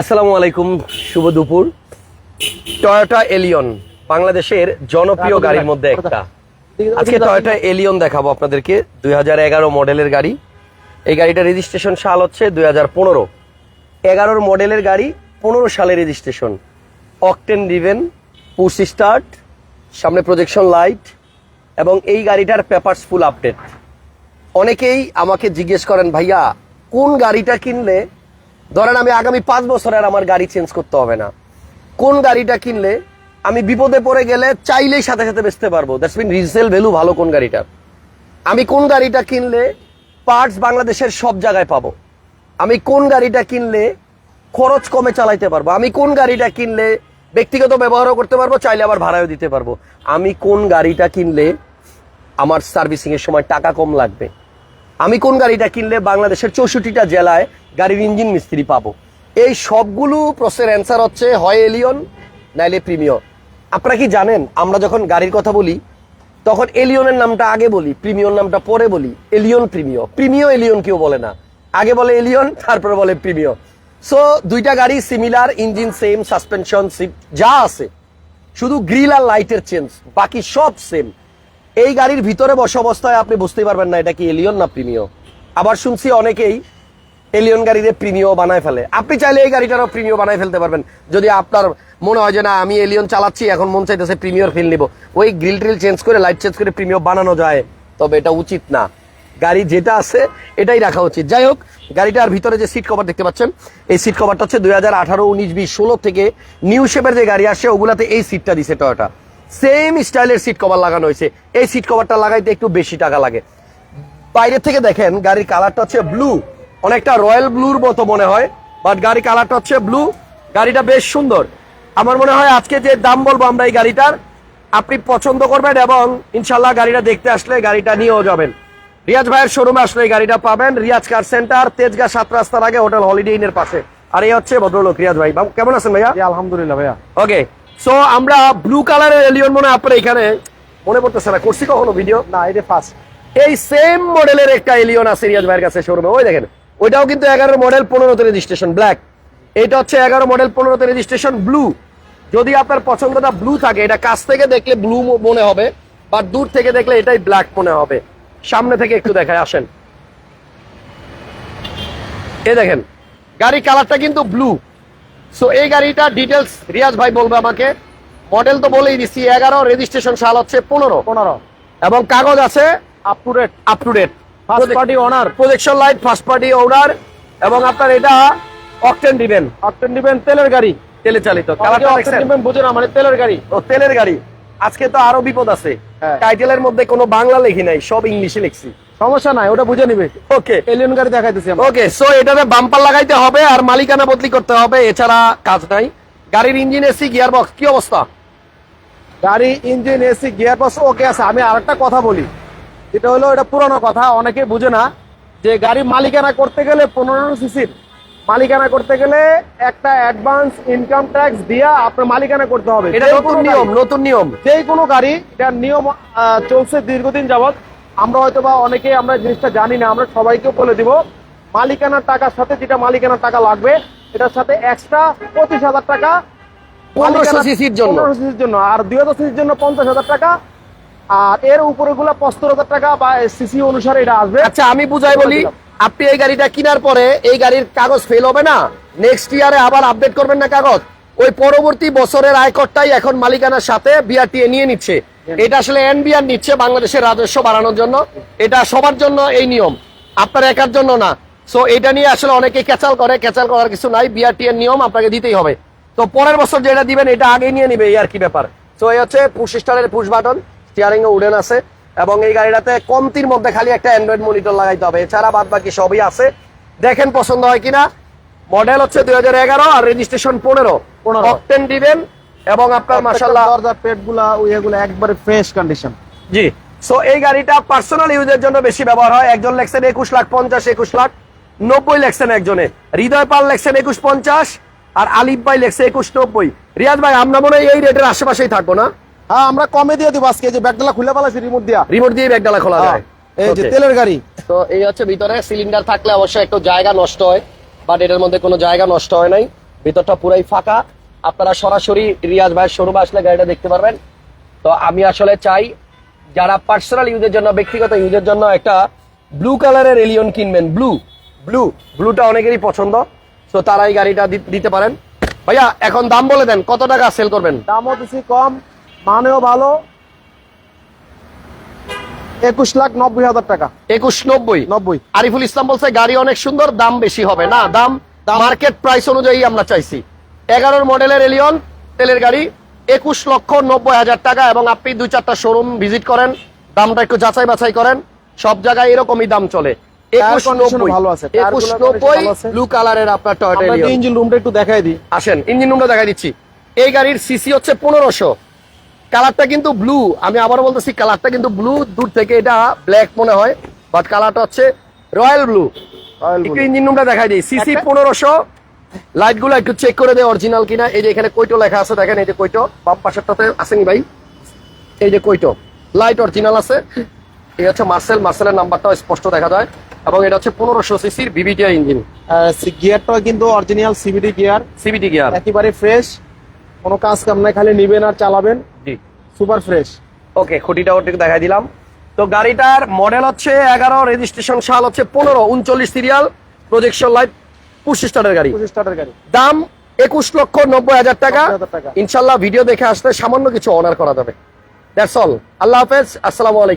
আসসালামু আলাইকুম শুভ দুপুর। টয়োটা এলিয়ন বাংলাদেশের জনপ্রিয় গাড়ির মধ্যে একটা। আজকে টয়োটা এলিয়ন দেখাবো আপনাদেরকে দুই হাজার এগারো মডেলের গাড়ি। এই গাড়িটা রেজিস্ট্রেশন সাল হচ্ছে দুই হাজার পনেরো। এগারোর মডেলের গাড়ি পনেরো সালে registration octane driven push start সামনে প্রজেকশন লাইট এবং এই গাড়িটার পেপারস ফুল আপডেট অনেকেই আমাকে জিজ্ঞেস করেন ভাইয়া কোন গাড়িটা কিনলে ধরেন আমি আগামী পাঁচ বছর আর আমার গাড়ি চেঞ্জ করতে হবে না। কোন গাড়িটা কিনলে আমি বিপদে পড়ে গেলে চাইলেই সাথে সাথে বেচতে পারব। দ্যাটস মিন রিসেল ভ্যালু ভালো কোন গাড়িটার। আমি কোন গাড়িটা কিনলে পার্টস বাংলাদেশের সব জায়গায় পাবো। আমি কোন গাড়িটা কিনলে খরচ কমে চালাইতে পারব। আমি কোন গাড়িটা কিনলে ব্যক্তিগত ব্যবহারও করতে পারব, চাইলে আবার ভাড়াও দিতে পারব। আমি কোন গাড়িটা কিনলে আমার সার্ভিসিংয়ের সময় টাকা কম লাগবে। আমি কোন গাড়িটা কিনলে বাংলাদেশের চৌষট্টিটা জেলায় গাড়ির ইঞ্জিন মিস্ত্রি পাবো? এই সবগুলো প্রশ্নের অ্যান্সার হচ্ছে হয় এলিয়ন নাইলে প্রিমিয়র আপনারা কি জানেন, আমরা যখন গাড়ির কথা বলি, তখন এলিয়নের নামটা আগে বলি প্রিমিয়র নামটা পরে বলি এলিয়ন প্রিমিয় প্রিমিয় এলিয়ন কেউ বলে না। আগে বলে এলিয়ন তারপরে বলে প্রিমিয় সো দুইটা গাড়ি সিমিলার ইঞ্জিন সেম সাসপেনশন সিপ যা আছে, শুধু গ্রিল আর লাইটের চেঞ্জ বাকি সব সেম এই গাড়ির ভিতরে বসে অবস্থায় আপনি বুঝতেই পারবেন না এটা কি এলিয়ন না প্রিমিও আবার শুনছি অনেকেই এলিয়ন গাড়িতে প্রিমিও বানায় ফেলে। আপনি চাইলে এই গাড়িটারও প্রিমিও বানায় ফেলতে পারবেন। যদি আপনার মনে হয় যে না, আমি এলিয়ন চালাচ্ছি, এখন মন চাইতেছে প্রিমিয়র ফিল নিব। ওই গ্রিল ট্রিল চেঞ্জ করে লাইট চেঞ্জ করে প্রিমিয় বানানো যায়। তবে এটা উচিত না। গাড়ি যেটা আছে, এটাই রাখা উচিত। যাই হোক, গাড়িটার ভিতরে যে সিট কভার দেখতে পাচ্ছেন, এই সিট কভারটা হচ্ছে দুই হাজার আঠারো, উনিশ, বিশ, ষোলো থেকে নিউ শেপের যে গাড়ি আসে, ওগুলাতে এই সিটটা দিছে টয়োটা সেম স্টাইলের সিট কভার লাগানো হয়েছে। এই সিট কভারটা লাগাইতে একটু বেশি টাকা লাগে। বাইরে থেকে দেখেন গাড়ির কালারটা হচ্ছে ব্লু অনেকটা রয়্যাল ব্লুর মতো মনে হয় বাট গাড়ির কালারটা হচ্ছে ব্লু গাড়িটা বেশ সুন্দর। আমার মনে হয় আজকে যে দাম বলব আমরা এই গাড়িটার আপনি পছন্দ করবেন এবং ইনশাল্লাহ গাড়িটা দেখতে আসলে গাড়িটা নিয়েও যাবেন। রিয়াজ ভাইয়ের শোরুমে আসলে এই গাড়িটা পাবেন। রিয়াজ কার সেন্টার তেজগা সাত রাস্তার আগে হোটেল হলিডে ইনের পাশে। আর এই হচ্ছে ভদ্রলোক রিয়াজ ভাই। কেমন আছেন ভাইয়া? আলহামদুলিল্লাহ ভাইয়া। ওকে সো আমরা ব্লু কালারের এলিয়ন মনে আপনার এখানে মনে পড়তেছে না। করছি কখনো ভিডিও না এটা ফার্স্ট এই সেম মডেলের একটা এলিয়ন আছে রিয়াজ ভাইয়ের কাছে শোরুমে ওই দেখেন, ওইটাও কিন্তু এগারো মডেল পনেরোতে রেজিস্ট্রেশন ব্ল্যাক এটা হচ্ছে এগারো মডেল পনেরোতে রেজিস্ট্রেশন ব্লু যদি আপনার পছন্দটা ব্লু থাকে, এটা কাছ থেকে দেখলে ব্লু মনে হবে, বা দূর থেকে দেখলে এটাই ব্ল্যাক মনে হবে। সামনে থেকে একটু দেখায়, আসেন। এ দেখেন গাড়ি কালারটা কিন্তু ব্লু সো এই গাড়িটা ডিটেলস রিয়াজ ভাই বলবে আমাকে। মডেল তো বলেই দিচ্ছি এগারো রেজিস্ট্রেশন সাল হচ্ছে পনেরো। পনেরো। এবং কাগজ আছে up to date up to date first party owner projection light first party owner এবং আপনার এটা অকটেন দিবেন অক্টেন দিবেন তেলের গাড়ি। তেলে চালিত। বুঝে না মানে তেলের গাড়ি। ও তেলের গাড়ি। আজকে তো আরও বিপদ আছে। হ্যাঁ। টাইটেলের মধ্যে কোনো বাংলা লেখি নাই সব ইংলিশে লিখছি। সমস্যা নাই ওটা বুঝে নিবে। ওকে এলিয়ন গাড়ি দেখাইতেছি ওকে সো এটাতে বাম্পার লাগাইতে হবে আর মালিকানা বদলি করতে হবে এছাড়া কাজ নাই। গাড়ির ইঞ্জিন এসি গিয়ার বক্স কি অবস্থা? গাড়ি engine AC gear box okay আছে। আমি আরেকটা কথা বলি। এটা হলো এটা পুরনো কথা অনেকে বুঝে না। যে গাড়ি মালিকানা করতে গেলে পনেরো সিসির। মালিকানা করতে গেলে একটা অ্যাডভান্স ইনকাম ট্যাক্স দিয়া আপনার মালিকানা করতে হবে। এটা নতুন নিয়ম নতুন নিয়ম। যেই কোনো গাড়ি এটার নিয়ম চলছে দীর্ঘদিন যাবত আমরা হয়তো বা অনেকে আমরা জিনিসটা জানি না আমরা সবাইকে বলে দিব। মালিকানার টাকার সাথে যেটা মালিকানার টাকা লাগবে এটার সাথে এক্সট্রা পঁচিশ হাজার টাকা 1500 সিসির জন্য। সিসির জন্য। আর দুই হাজার সিসির জন্য পঞ্চাশ হাজার টাকা। আর এর উপরে গুলা পঁচাত্তর হাজার টাকা বা সিসি অনুসারে এটা আসবে। আচ্ছা আমি বুঝাই বলি আপনি এই গাড়িটা কেনার পরে এই গাড়ির কাগজ ফেল হবে না? নেক্সট ইয়ারে আবার আপডেট করবেন না কাগজ? ওই পরবর্তী বছরের আয়করটাই এখন মালিকানার সাথে বিআরটিএ নিয়ে নিচ্ছে। এটা আসলে এনবিআর নিচ্ছে বাংলাদেশের রাজস্ব বাড়ানোর জন্য। এটা সবার জন্য এই নিয়ম। আপনার একার জন্য না। সো এটা নিয়ে আসলে অনেকে ক্যাচাল করে ক্যাচাল করার কিছু নাই। বিআরটি এর নিয়ম আপনাকে দিতেই হবে। তো পরের বছর যেটা দিবেন এটা আগে নিয়ে নিবে এই আর কি ব্যাপার। তো এই হচ্ছে পুশ স্টারের পুশ বাটন স্টিয়ারিং এ উডেন আছে। এবং এই গাড়িটাতে কমতির মধ্যে খালি একটা অ্যান্ড্রয়েড মনিটর লাগাইতে হবে। এছাড়া বাদ বাকি সবই আছে। দেখেন পছন্দ হয় কিনা? মডেল হচ্ছে দুই হাজার এগারো আর রেজিস্ট্রেশন পনেরো। 15 অকটেন দিবেন। এবং আপনার মাসাল্লাহ দরজা পেটগুলা ওইগুলা একবারে ফ্রেশ কন্ডিশন জি। সো এই গাড়িটা পার্সোনাল ইউজের জন্য বেশি ব্যবহার হয়। একজন লেখছেন একুশ লাখ পঞ্চাশ একুশ লাখ। নব্বই লেখছেন একজনে। হৃদয় পাল লেখছেন একুশ পঞ্চাশ। আর আলিফ ভাই লেখছে একুশ নব্বই। রিয়াজ ভাই আমরা মনে হয় এই রেটের আশেপাশেই থাকব না? হ্যাঁ আমরা কমে দিয়ে দিব আজকে। এই যে ব্যাগডালা খুলে পালাছি রিমোট দিয়া। রিমোট দিয়ে ব্যাগডালা খোলা যায়। এই যে তেলের গাড়ি। তো এই হচ্ছে ভিতরে সিলিন্ডার থাকলে অবশ্যই একটু জায়গা নষ্ট হয় বাট এটার মধ্যে কোনো জায়গা নষ্ট হয় নাই। ভিতরটা পুরাই ফাঁকা। আপনারা সরাসরি রিয়াজ ভাইয়ের শোরুমে আসলে গাড়িটা দেখতে পারবেন। তো আমি আসলে চাই যারা পার্সোনাল ইউজের জন্য ব্যক্তিগত ইউজের জন্য একটা ব্লু কালারের এলিয়ন কিনবেন। ব্লু ব্লু ব্লুটা অনেকেরই পছন্দ। তো তারা এই গাড়িটা দিতে পারেন। ভাইয়া এখন দাম বলে দেন কত টাকা সেল করবেন? দামও বেশি কম মানেও ভালো। একুশ লাখ নব্বই হাজার টাকা। একুশ নব্বই? নব্বই। আরিফুল ইসলাম বলছে গাড়ি অনেক সুন্দর দাম বেশি হবে। না দাম দাম- মার্কেট প্রাইস অনুযায়ী আমরা চাইছি। এগারোর মডেলের এলিয়ন তেলের গাড়ি একুশ লক্ষ নব্বই হাজার টাকা এবং আপনি দুই চারটা শোরুম ভিজিট করেন দামটা একটু যাচাই বাছাই করেন সব জায়গায় এরকমই দাম চলে। ইঞ্জিন রুমটা একটু দেখাই দিই। আসেন ইঞ্জিন রুমটা দেখাই দিচ্ছি। এই গাড়ির সিসি হচ্ছে পনেরোশো। কালারটা কিন্তু ব্লু আমি আবার বলতেছি কালারটা কিন্তু ব্লু দূর থেকে এটা ব্ল্যাক মনে হয় বাট কালারটা হচ্ছে রয়্যাল ব্লু। ইঞ্জিন রুমটা দেখাই দিই সিসি পনেরোশো লাইটগুলো একটু চেক করে দেয় অরিজিনাল কিনা। এই যে এখানে কৈটো লেখা আছে দেখেন এই যে কৈটো বাম পাশেরটাতে আসেনি ভাই? এই যে কৈটো লাইট অরিজিনাল আছে। এই হচ্ছে মার্সেল মার্সেলের নাম্বারটাও স্পষ্ট দেখা যায়। এবং এটা হচ্ছে পনেরোশো সিসির বিবিটিআই ইঞ্জিন গিয়ারটা কিন্তু original CVT gear CVT gear একেবারে ফ্রেশ কোনো কাজ কাম নাই খালি নিবেন আর চালাবেন। জি। সুপার ফ্রেশ ওকে খুঁটিটা ওটিকে দেখাই দিলাম। তো গাড়িটার মডেল হচ্ছে এগারো রেজিস্ট্রেশন সাল হচ্ছে পনেরো উনচল্লিশ সিরিয়াল প্রজেকশন লাইট গাড়ি। পঁচিশ টাটার গাড়ি। দাম একুশ লক্ষ নব্বই হাজার টাকা। 90,000 টাকা। ইনশাল্লাহ ভিডিও দেখে আসলে সামান্য কিছু অনার করা যাবে। দ্যাটস অল আল্লাহ হাফেজ। আসসালামু আলাইকুম।